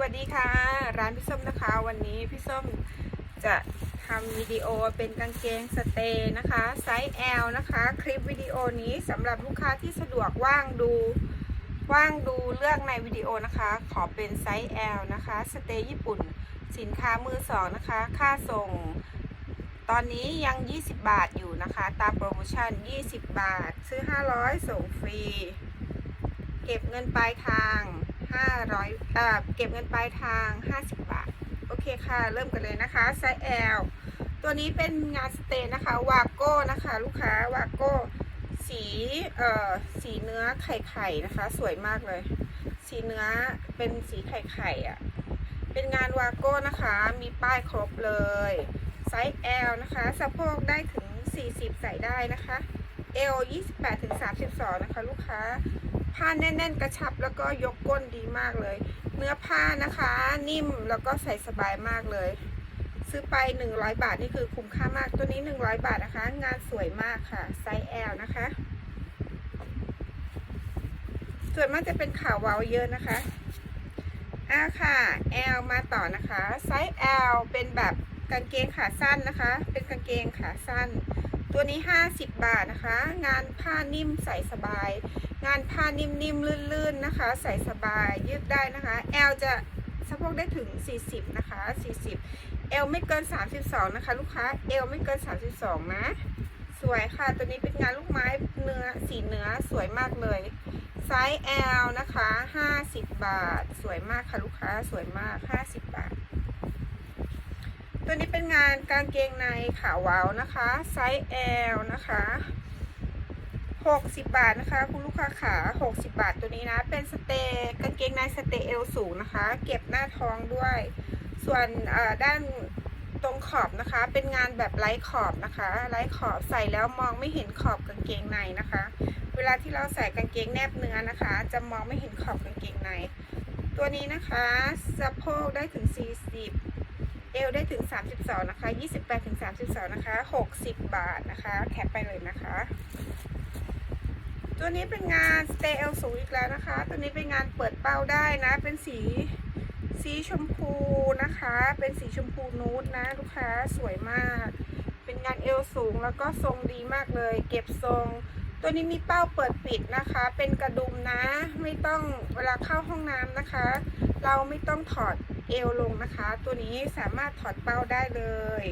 วัสดีค่ะ ร้านพี่ส้มนะคะ วันนี้พี่ส้มจะทำวิดีโอเป็นกางเกงสเตย์นะคะไซส์ L นะคะ คลิปวิดีโอนี้สำหรับลูกค้าที่สะดวกว่างดูว่างดูเลือกในวิดีโอนะคะ ขอเป็นไซส์ L นะคะสเตย์ญี่ปุ่น สินค้ามือสองนะคะ ค่าส่ง ตอนนี้ยัง 20 บาทอยู่นะคะ ตามโปรโมชั่น 20 บาท ซื้อ 500 ส่งฟรี เก็บเงินปลายทาง 500เอ่อเก็บเงินปลายทาง 50 บาท โอเคค่ะ เริ่มกันเลยนะคะไซส์ L ตัวนี้เป็นงานสเตนนะคะ วาโก้นะคะ ลูกค้าวาโก้สีเอ่อสีเนื้อไข่ไข่นะคะ สวยมากเลย สีเนื้อเป็นสีไข่ไข่อะ่ะเป็นงานวาโก้นะคะ มีป้ายครบเลยไซส์ L นะคะสะโพกได้ถึง 40 ใส่ได้นะคะ L 28ถึง32 นะคะ ลูกค้า ผ้าแน่น ๆ กระชับแล้วก็ยกก้นดีมากเลย เนื้อผ้านะคะ นิ่มแล้วก็ใส่สบายมากเลย ซื้อไป 100 บาทนี่คือคุ้มค่ามากตัวนี้ 100 บาทนะคะ งานสวยมากค่ะไซส์ L นะคะ ส่วนมากจะเป็นขาวเวาวเยอะนะคะอ่าค่ะ L มาต่อนะคะไซส์ L เป็นแบบกางเกงขาสั้นนะคะ เป็นกางเกงขาสั้น ตัวนี้ 50 บาทนะคะ งานผ้านิ่มใส่สบาย งานผ้านิ่มๆ ลื่นๆ นะคะ ใส่สบาย ยืดได้นะคะ L จะสะโพกได้ถึง 40 นะคะ 40 L ไม่เกิน 32 นะคะ ลูกค้า L ไม่เกิน 32 นะ สวยค่ะ ตัวนี้เป็นงานลูกไม้เนื้อสีเนื้อสวยมากเลย ไซส์ L นะคะ 50 บาท สวยมากค่ะลูกค้า สวยมาก 50 บาท ตัวนี้เป็นงานกางเกงในขาวเว้านะคะ ไซส์ L นะคะ 60 บาทนะคะ คุณลูกค้าขา60 บาทตัวนี้นะ เป็นสเตย์กางเกงในสเตย์เอวสูงนะคะ เก็บหน้าท้องด้วย ส่วนด้านตรงขอบนะคะ เป็นงานแบบไร้ขอบนะคะไร้ขอบใส่แล้วมองไม่เห็นขอบกางเกงในนะคะ เวลาที่เราใส่กางเกงแนบเนื้อนะคะ จะมองไม่เห็นขอบกางเกงใน ตัวนี้นะคะสะโพกได้ถึง 40เอวได้ถึง 32 นะคะ 28 ถึง 32 นะคะ 60 บาทนะคะ แคปไปเลยนะคะ ตัวนี้เป็นงาน Stay L สูงอีกแล้วนะคะ ตัวนี้เป็นงานเปิดเป้าได้นะ เป็นสีสีชมพูนะคะ เป็นสีชมพูนูดนะ ลูกค้าสวยมาก เป็นงานเอวสูงแล้วก็ทรงดีมากเลย เก็บทรง ตัวนี้มีเป้าเปิดปิดนะคะ เป็นกระดุมนะ ไม่ต้องเวลาเข้าห้องน้ำนะคะ เราไม่ต้องถอดเอวลงนะคะ ตัวนี้สามารถถอดเป้าได้เลย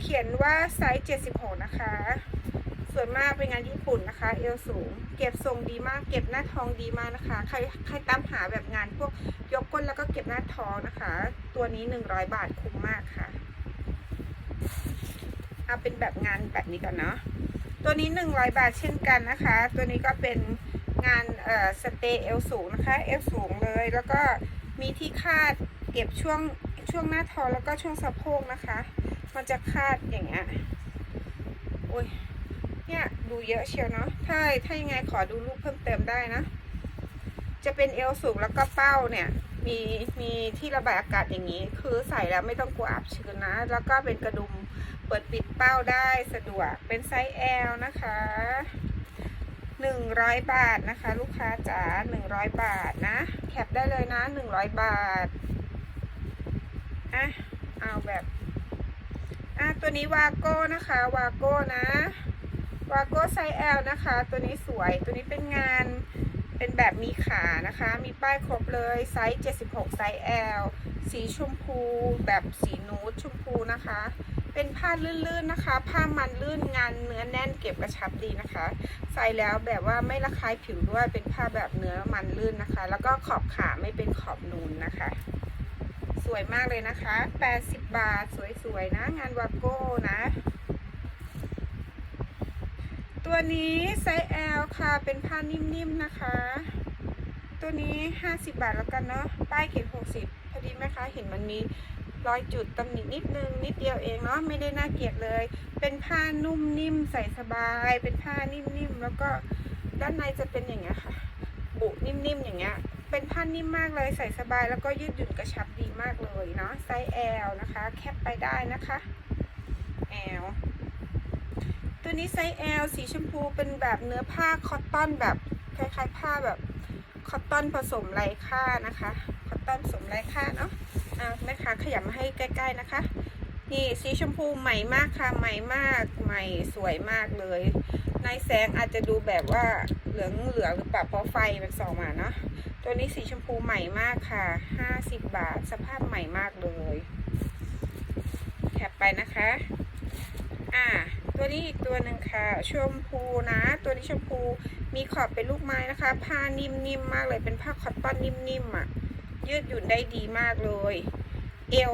เขียนว่าไซส์76นะคะ ส่วนมากเป็นงานญี่ปุ่นนะคะ เอวสูง เก็บทรงดีมาก เก็บหน้าท้องดีมากนะคะ ใครใครตามหาแบบงานพวกยกก้นแล้วก็เก็บหน้าท้องนะคะ ตัวนี้ 100 บาทคุ้มมากค่ะเอาเป็นแบบงานแบบนี้ก่อนเนาะตัวนี้ 100 บาทเช่นกันนะคะ ตัวนี้ก็เป็นงานเอ่อสเตย์เอวสูงนะคะเอวสูงเลยแล้วก็มีที่คาดเก็บช่วงช่วงหน้าท้องแล้วก็ช่วงสะโพกนะคะ มันจะคาดอย่างเงี้ยโอ้ย เนี่ยดูเยอะเชียวเนาะถ้าถ้ายังไงขอดูรูปเพิ่มเติมได้นะ จะเป็นเอวสูงแล้วก็เป้าเนี่ย มีมีที่ระบายอากาศอย่างนี้ คือใส่แล้วไม่ต้องกลัวอับชื้นนะ แล้วก็เป็นกระดุมเปิดปิดเป้าได้สะดวกเป็นไซส์ L นะคะหนึ่งร้อยบาทนะคะ ลูกค้าจ๋าหนึ่งร้อยบาทนะ แคปได้เลยนะหนึ่งร้อยบาทอะเอาแบบอะตัวนี้วาโก้นะคะ วาโก้นะ วาโก้ไซส์ L นะคะ ตัวนี้สวย ตัวนี้เป็นงานเป็นแบบมีขานะคะ มีป้ายครบเลยไซส์ 76 ไซส์ L สีชมพู แบบสีนูดชมพูนะคะ เป็นผ้าลื่นๆนะคะ ผ้ามันลื่นงานเนื้อแน่นเก็บกระชับดีนะคะ ใส่แล้วแบบว่าไม่ระคายผิวด้วย เป็นผ้าแบบเนื้อมันลื่นนะคะ แล้วก็ขอบขาไม่เป็นขอบนูนนะคะ สวยมากเลยนะคะ 80 บาท สวยๆนะ งานวาโก้นะ ตัวนี้ไซส์ L ค่ะ เป็นผ้านิ่มๆนะคะ ตัวนี้ 50 บาทแล้วกันเนาะ ป้ายเขียน60 พอดีไหมคะ เห็นมันมีรอยจุดตำหนินิดนึง นิดเดียวเองเนาะ ไม่ได้น่าเกลียดเลย เป็นผ้านุ่มนิ่มใส่สบาย เป็นผ้านิ่มๆ แล้วก็ด้านในจะเป็นอย่างเงี้ยค่ะ บุนิ่มๆ อย่างเงี้ย เป็นผ้านิ่มมากเลย ใส่สบาย แล้วก็ยืดหยุ่นกระชับดีมากเลยเนาะ ไซส์ L นะคะ แคปไปได้นะคะ L ตัวนี้ไซส์ L สีชมพูเป็นแบบเนื้อผ้าคอตตอนแบบคล้ายๆ ผ้าแบบคอตตอนผสมไรค่านะคะคอตตอนผสมไรค่าเนาะอ่าแม่ค้าขยับมาให้ใกล้ ๆนะคะนี่สีชมพูใหม่มากค่ะใหม่มากใหม่สวยมากเลย ในแสงอาจจะดูแบบว่าเหลืองเหลืองหรือเปล่าเพราะไฟมันส่องมาเนาะตัวนี้สีชมพูใหม่มากค่ะ 50 บาทสภาพใหม่มากเลยแคปไปนะคะ อ่า ตัวนี้อีกตัวหนึ่งค่ะ ชมพูนะ ตัวนี้ชมพูมีขอบเป็นลูกไม้นะคะ ผ้านิ่มๆมากเลยเป็นผ้าคอตตอนนิ่มๆอะ ยืดหยุ่นได้ดีมากเลย เอว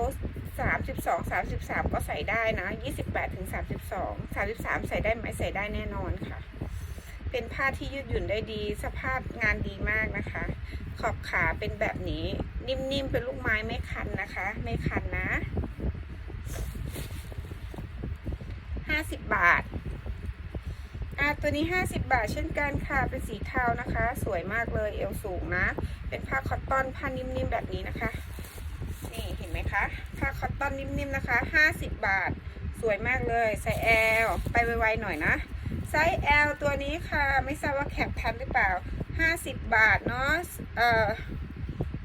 สามสิบสองสามสิบสามก็ใส่ได้นะยี่สิบแปดถึงสามสิบสองสามสิบสามใส่ได้ไหมใส่ได้แน่นอนค่ะ เป็นผ้าที่ยืดหยุ่นได้ดี สภาพงานดีมากนะคะ ขอบขาเป็นแบบนี้ นิ่มๆเป็นลูกไม้ไม่คันนะคะ ไม่คันนะ ห้าสิบบาท อะตัวนี้50บาทเช่นกันค่ะ เป็นสีเทานะคะ สวยมากเลย เอวสูงนะ เป็นผ้าคอตตอนผ้านิ่มๆแบบนี้นะคะ นี่เห็นไหมคะ ผ้าคอตตอนนิ่มๆนะคะ50บาท สวยมากเลยไซส์ L ไปไวๆหน่อยนะ ไซส์ L ตัวนี้ค่ะ ไม่ทราบว่าแคปทันหรือเปล่า50บาทเนาะ เอ่อ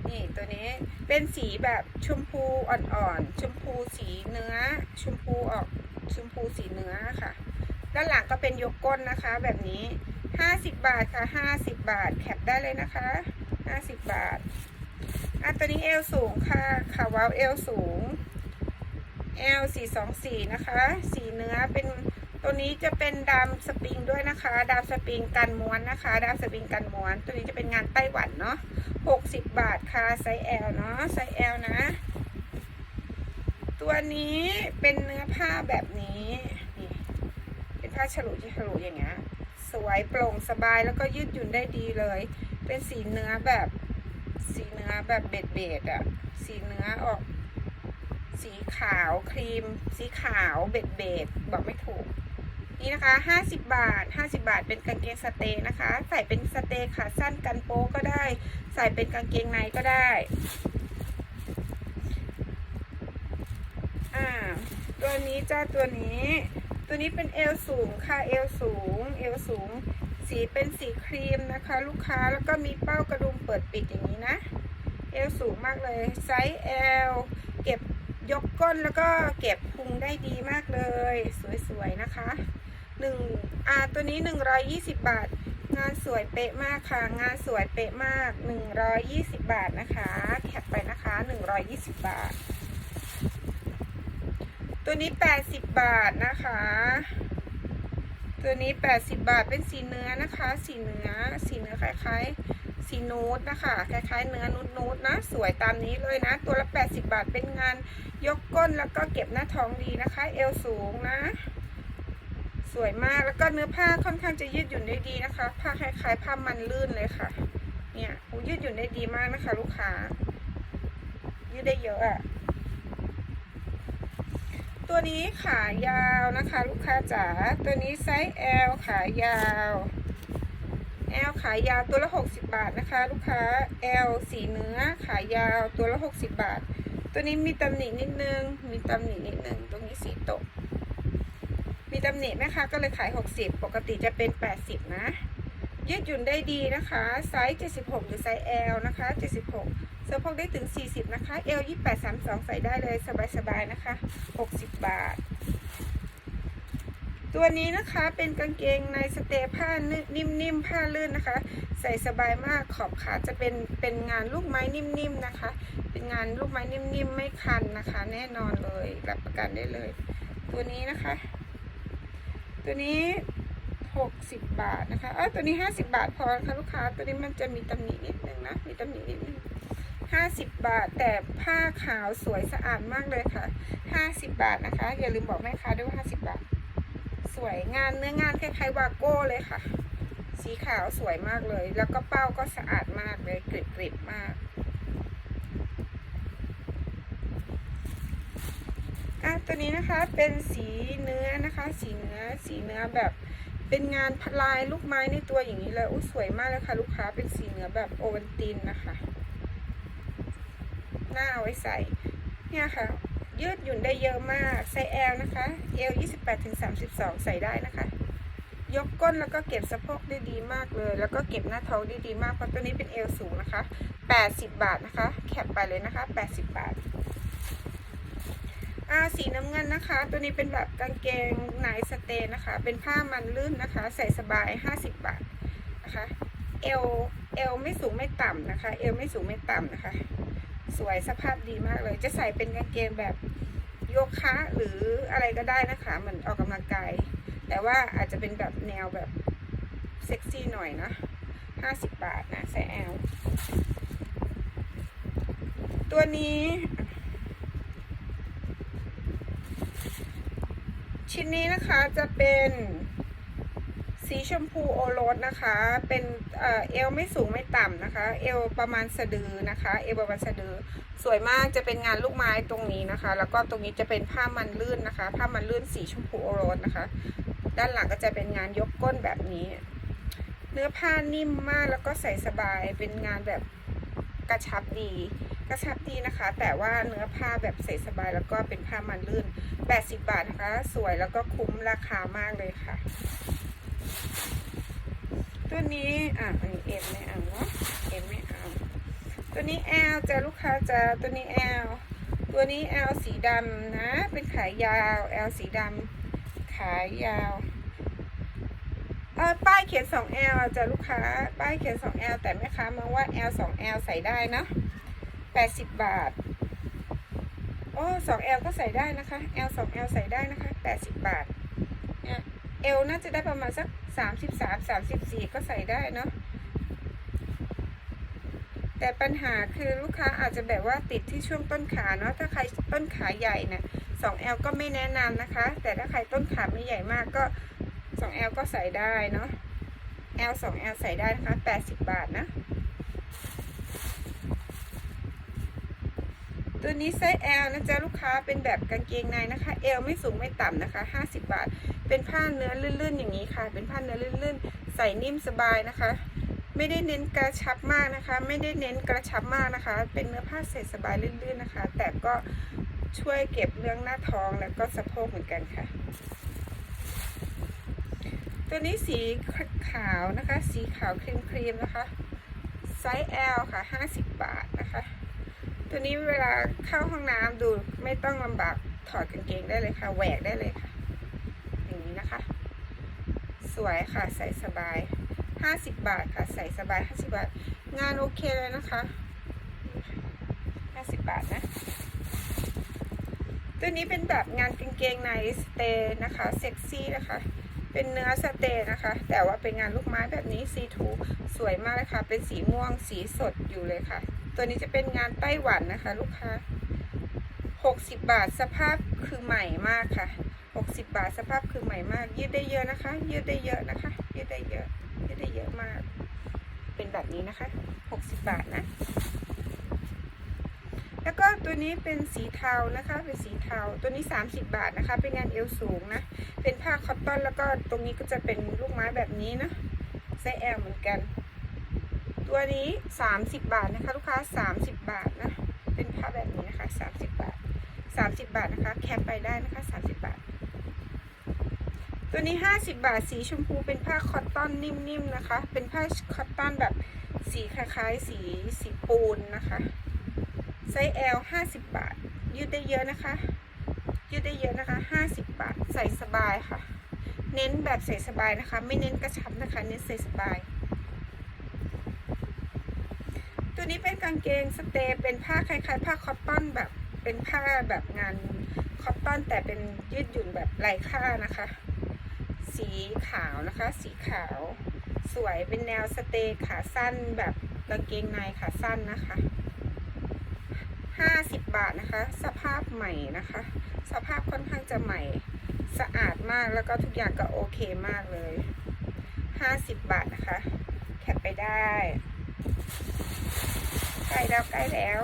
นี่ตัวนี้เป็นสีแบบชมพูอ่อนๆ ชมพูสีเนื้อ ชมพูออก ชมพูสีเนื้อค่ะ ด้านหลังก็เป็นยกก้นนะคะ แบบนี้ 50 บาทค่ะ 50 บาทแคปได้เลยนะคะ 50 บาทอะตัวนี้เอวสูงค่ะขาวาวเอวสูง L 424นะคะ สีเนื้อเป็นตัวนี้จะเป็นดามสปริงด้วยนะคะ ดามสปริงกันม้วนนะคะ ดามสปริงกันม้วน ตัวนี้จะเป็นงานไต้หวันเนาะ60บาทค่ะไซส์ L เนาะไซส์ L นะ ตัวนี้เป็นเนื้อผ้าแบบนี้นี่เป็นผ้าฉลุฉลุอย่างเงี้ยสวยโปร่งสบายแล้วก็ยืดหยุ่นได้ดีเลย เป็นสีเนื้อแบบสีเนื้อแบบเบ็ดเบ็ดอะสีเนื้อออก สีขาวครีม สีขาวเบ็ดเบ็ดบอกไม่ถูก นี่นะคะ 50 บาท 50 บาทเป็นกางเกงสเตย์นะคะ ใส่เป็นสเตย์ขาสั้นกันโป๊ก็ได้ ใส่เป็นกางเกงในก็ได้ อ่า ตัวนี้จ้าตัวนี้ ตัวนี้เป็นเอวสูงค่ะเอวสูงเอวสูง สีเป็นสีครีมนะคะ ลูกค้าแล้วก็มีเป้ากระดุมเปิดปิดอย่างนี้นะเอวสูงมากเลยไซส์ L เก็บยกก้นแล้วก็เก็บพุงได้ดีมากเลย สวยๆนะคะหนึ่งอ่าตัวนี้ 120 บาท งานสวยเป๊ะมากค่ะ งานสวยเป๊ะมาก 120 บาทนะคะ แคปไปนะคะ 120 บาท ตัวนี้ 80 บาทนะคะ ตัวนี้ 80 บาทเป็นสีเนื้อนะคะ สีเนื้อ สีเนื้อคล้ายๆ สีนูดนะคะ คล้ายๆ เนื้อนูดนูดนะ สวยตามนี้เลยนะ ตัวละ 80 บาทเป็นงานยกก้นแล้วก็เก็บหน้าท้องดีนะคะ เอวสูงนะ สวยมาก แล้วก็เนื้อผ้าค่อนข้างจะยืดหยุ่นได้ดีนะคะ ผ้าคล้ายๆ ผ้ามันลื่นเลยค่ะ เนี่ยอ้ยืดหยุ่นได้ดีมากนะคะ ลูกค้า ยืดได้เยอะอะ ตัวนี้ขายาวนะคะลูกค้าจ๋า ตัวนี้ไซส์ L ขายาว L ขายาวตัวละ 60 บาทนะคะ ลูกค้า L สีเนื้อขายาวตัวละ 60 บาท ตัวนี้มีตำหนินิดนึง มีตำหนินิดนึง ตรงนี้สีตก มีตำหนิไหมคะก็เลยขาย 60 ปกติจะเป็น 80 นะ ยืดหยุ่นได้ดีนะคะ ไซส์ 76 หรือไซส์ L นะคะ 76 สะโพกได้ถึง 40 นะคะ L 28 32 ใส่ได้เลยสบายๆนะคะ 60 บาท ตัวนี้นะคะเป็นกางเกงในสเตย์ผ้านิ่มๆผ้าลื่นนะคะ ใส่สบายมากขอบขาจะเป็นเป็นงานลูกไม้นิ่มๆนะคะ เป็นงานลูกไม้นิ่มๆไม่คันนะคะ แน่นอนเลยรับประกันได้เลย ตัวนี้นะคะ ตัวนี้60 บาทนะคะเออตัวนี้ 50 บาทพอค่ะลูกค้า ตัวนี้มันจะมีตำหนินิดนึงนะ มีตำหนินิดนึง 50 บาท แต่ผ้าขาวสวยสะอาดมากเลยค่ะ 50 บาทนะคะ อย่าลืมบอกแม่ค้าด้วยว่า50 บาท สวยงานเนื้องานคล้ายๆวาโก้เลยค่ะ สีขาวสวยมากเลย แล้วก็เป้าก็สะอาดมากเลยกริบๆมากอะตัวนี้นะคะเป็นสีเนื้อนะคะ สีเนื้อสีเนื้อแบบเป็นงานพลายลูกไม้ในตัวอย่างนี้เลยอุ้สวยมากเลยค่ะ ลูกค้าเป็นสีเนื้อแบบโอวันตินนะคะ หน้าเอาไว้ใส่ เนี่ยค่ะ ยืดหยุ่นได้เยอะมากไซส์ L นะคะ L 28ถึง32 ใส่ได้นะคะ ยกก้นแล้วก็เก็บสะโพกได้ดีมากเลย แล้วก็เก็บหน้าท้องได้ดีมากเพราะตัวนี้เป็นเอวสูงนะคะ 80 บาทนะคะ แคปไปเลยนะคะ 80 บาทอ่าสีน้ำเงินนะคะ ตัวนี้เป็นแบบกางเกงไนสเตย์นะคะ เป็นผ้ามันลื่นนะคะ ใส่สบาย 50 บาทนะคะเอวเอวไม่สูงไม่ต่ำนะคะ เอวไม่สูงไม่ต่ำนะคะ สวยสภาพดีมากเลย จะใส่เป็นกางเกงแบบโยคะหรืออะไรก็ได้นะคะเหมือนออกกำลังกาย แต่ว่าอาจจะเป็นแบบแนวแบบเซ็กซี่หน่อยนะ50บาทนะไซส์ L ตัวนี้ ชิ้นนี้นะคะจะเป็น สีชมพูโอรสนะคะ เป็นเอวไม่สูงไม่ต่ำนะคะ เอวประมาณสะดือนะคะ เอวประมาณสะดือ สวยมากจะเป็นงานลูกไม้ตรงนี้นะคะ แล้วก็ตรงนี้จะเป็นผ้ามันลื่นนะคะ ผ้ามันลื่นสีชมพูโอรสนะคะ ด้านหลังก็จะเป็นงานยกก้นแบบนี้ เนื้อผ้านิ่มมากแล้วก็ใส่สบาย เป็นงานแบบกระชับดี กระชับดีนะคะ แต่ว่าเนื้อผ้าแบบใส่สบายแล้วก็เป็นผ้ามันลื่น 80 บาทนะคะ สวยแล้วก็คุ้มราคามากเลยค่ะ ตัวนี้อะอันนี้เอ็มไม่เอาเนาะเอ็มไม่เอาตัวนี้แอลจะลูกค้าจะตัวนี้แอลตัวนี้แอลสีดำนะ เป็นขายยาวแอลสีดำขายยาวเออป้ายเขียน 2L จะลูกค้า ป้ายเขียน 2L แต่แม่ค้ามองว่า L 2L ใส่ได้นะ80 บาท โอ้ 2L ก็ใส่ได้นะคะ L 2L ใส่ได้นะคะ 80 บาท เนี่ย L น่าจะได้ประมาณสัก33 34ก็ใส่ได้เนาะแต่ปัญหาคือลูกค้าอาจจะแบบว่าติดที่ช่วงต้นขาเนาะถ้าใครต้นขาใหญ่เนี่ย 2L ก็ไม่แนะนำนะคะ แต่ถ้าใครต้นขาไม่ใหญ่มากก็ 2L ก็ใส่ได้เนาะ L 2L ใส่ได้นะคะ80บาทนะ ตัวนี้ไซส์ L นะจ๊ะลูกค้าเป็นแบบกางเกงในนะคะ L ไม่สูงไม่ต่ำนะคะ 50 บาท เป็นผ้าเนื้อลื่นๆ อย่างนี้ค่ะ เป็นผ้าเนื้อลื่นๆ ใส่นิ่มสบายนะคะ ไม่ได้เน้นกระชับมากนะคะ ไม่ได้เน้นกระชับมากนะคะ เป็นเนื้อผ้าใส่สบายลื่นๆนะคะ แต่ก็ช่วยเก็บเรื่องหน้าท้องแล้วก็สะโพกเหมือนกันค่ะ ตัวนี้สีขาวนะคะ สีขาวครีมครีมๆนะคะ ไซส์ L ค่ะ 50 บาทนะคะ ตัวนี้เวลาเข้าห้องน้ำดูไม่ต้องลำบากถอดกางเกงได้เลยค่ะ แหวกได้เลยค่ะ อย่างนี้นะคะ สวยค่ะใส่สบาย 50 บาทค่ะ ใส่สบาย 50 บาท งานโอเคเลยนะคะ 50 บาทนะ ตัวนี้เป็นแบบงานกางเกงในสเตย์นะคะ เซ็กซี่นะคะ เป็นเนื้อสเตย์นะคะ แต่ว่าเป็นงานลูกไม้แบบนี้ซีทูสวยมากเลยค่ะ เป็นสีม่วงสีสดอยู่เลยค่ะ ตัวนี้จะเป็นงานไต้หวันนะคะ ลูกค้า 60 บาทสภาพคือใหม่มากค่ะ 60 บาทสภาพคือใหม่มาก ยืดได้เยอะนะคะ ยืดได้เยอะนะคะ ยืดได้เยอะ ยืดได้เยอะมาก เป็นแบบนี้นะคะ 60 บาทนะ แล้วก็ตัวนี้เป็นสีเทานะคะ เป็นสีเทา ตัวนี้ 30 บาทนะคะ เป็นงานเอวสูงนะ เป็นผ้าคอตตอนแล้วก็ตรงนี้ก็จะเป็นลูกไม้แบบนี้นะไซส์ L เหมือนกัน ตัวนี้ 30 บาทนะคะ ลูกค้า 30 บาทนะ เป็นผ้าแบบนี้นะคะ 30 บาท 30 บาทนะคะ แคปไปได้นะคะ 30 บาท ตัวนี้ 50 บาท สีชมพูเป็นผ้าคอตตอนนิ่มๆนะคะ เป็นผ้าคอตตอนแบบสีคล้ายๆสีสีปูนนะคะ ไซส์ L 50 บาท ยืดได้เยอะนะคะ ยืดได้เยอะนะคะ 50 บาท ใส่สบายค่ะ เน้นแบบใส่สบายนะคะ ไม่เน้นกระชับนะคะ เน้นใส่สบาย ตัวนี้เป็นกางเกงสเตย์เป็นผ้าคล้ายๆ ผ้าคอตตอนแบบ เป็นผ้าแบบงานคอตตอนแต่เป็นยืดหยุ่นแบบลายค่านะคะ สีขาวนะคะ สีขาว สวยเป็นแนวสเตย์ขาสั้นแบบกางเกงในขาสั้นนะคะ 50 บาทนะคะ สภาพใหม่นะคะ สภาพค่อนข้างจะใหม่สะอาดมากแล้วก็ทุกอย่างก็โอเคมากเลย 50 บาทนะคะ แคปไปได้ใกล้แล้วใกล้แล้ว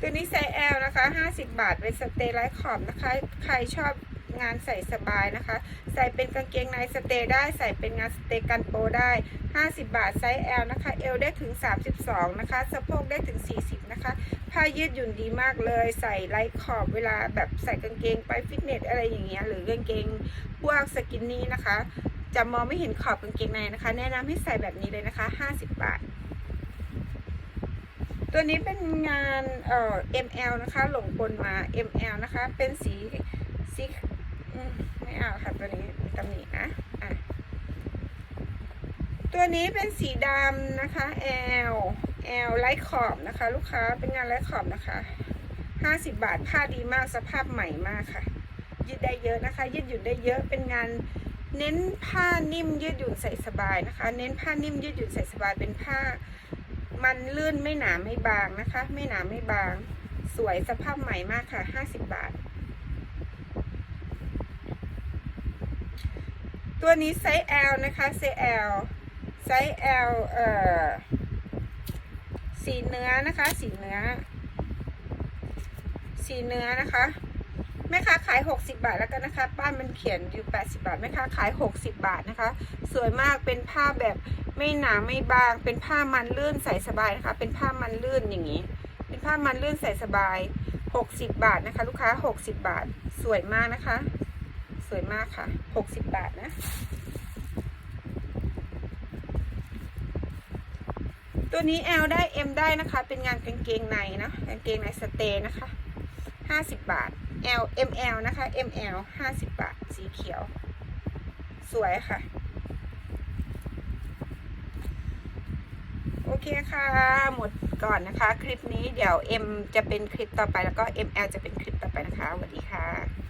ตัวนี้ไซส์ L นะคะ 50 บาทเป็นสเตย์ไลท์ขอบนะคะ ใครชอบ งานใส่สบายนะคะ ใส่เป็นกางเกงในสเตย์ได้ ใส่เป็นงานสเตย์กันโปได้ 50 บาทไซส์ L นะคะ L ได้ถึง 32 นะคะ สะโพกได้ถึง 40 นะคะ ผ้ายืดหยุ่นดีมากเลย ใส่ไลท์ขอบเวลาแบบใส่กางเกงไปฟิตเนสอะไรอย่างเงี้ย หรือกางเกงพวกสกินนี่นะคะ จะมองไม่เห็นขอบกางเกงในนะคะ แนะนำให้ใส่แบบนี้เลยนะคะ 50 บาทตัวนี้เป็นงานเอ่อ ML นะคะ หลงปนมา ML นะคะ เป็นสีสี ไม่เอาค่ะตัวนี้ตำหนินะอะตัวนี้เป็นสีดำนะคะ L L ไร้ขอบนะคะ ลูกค้าเป็นงานไร้ขอบนะคะ50บาทผ้าดีมากสภาพใหม่มากค่ะ ยืดได้เยอะนะคะ ยืดหยุ่นได้เยอะเป็นงานเน้นผ้านิ่มยืดหยุ่นใส่สบายนะคะ เน้นผ้านิ่มยืดหยุ่นใส่สบายเป็นผ้า มันลื่นไม่หนาไม่บางนะคะ ไม่หนาไม่บาง สวยสภาพใหม่มากค่ะ 50 บาท ตัวนี้ไซส์ L นะคะไซส์ L ไซส์ L เอ่อสีเนื้อนะคะสีเนื้อ สีเนื้อนะคะแม่ค้าขาย 60 บาทแล้วกันนะคะบ้านมันเขียนอยู่ 80 บาทแม่ค้าขาย 60 บาทนะคะ สวยมากเป็นผ้าแบบไม่หนาไม่บาง เป็นผ้ามันลื่นใส่สบายนะคะ เป็นผ้ามันลื่นอย่างนี้ เป็นผ้ามันลื่นใส่สบาย 60 บาทนะคะ ลูกค้า 60 บาท สวยมากนะคะ สวยมากค่ะ 60 บาทนะ ตัวนี้ L ได้ M ได้นะคะ เป็นงานกางเกงในนะ กางเกงในสเตย์นะคะ 50 บาท L ML นะคะ ML 50 บาท สีเขียว สวยค่ะ โอเคค่ะ หมดก่อนนะคะ คลิปนี้เดี๋ยว M จะเป็นคลิปต่อไปแล้วก็ ML จะเป็นคลิปต่อไปนะคะสวัสดีค่ะ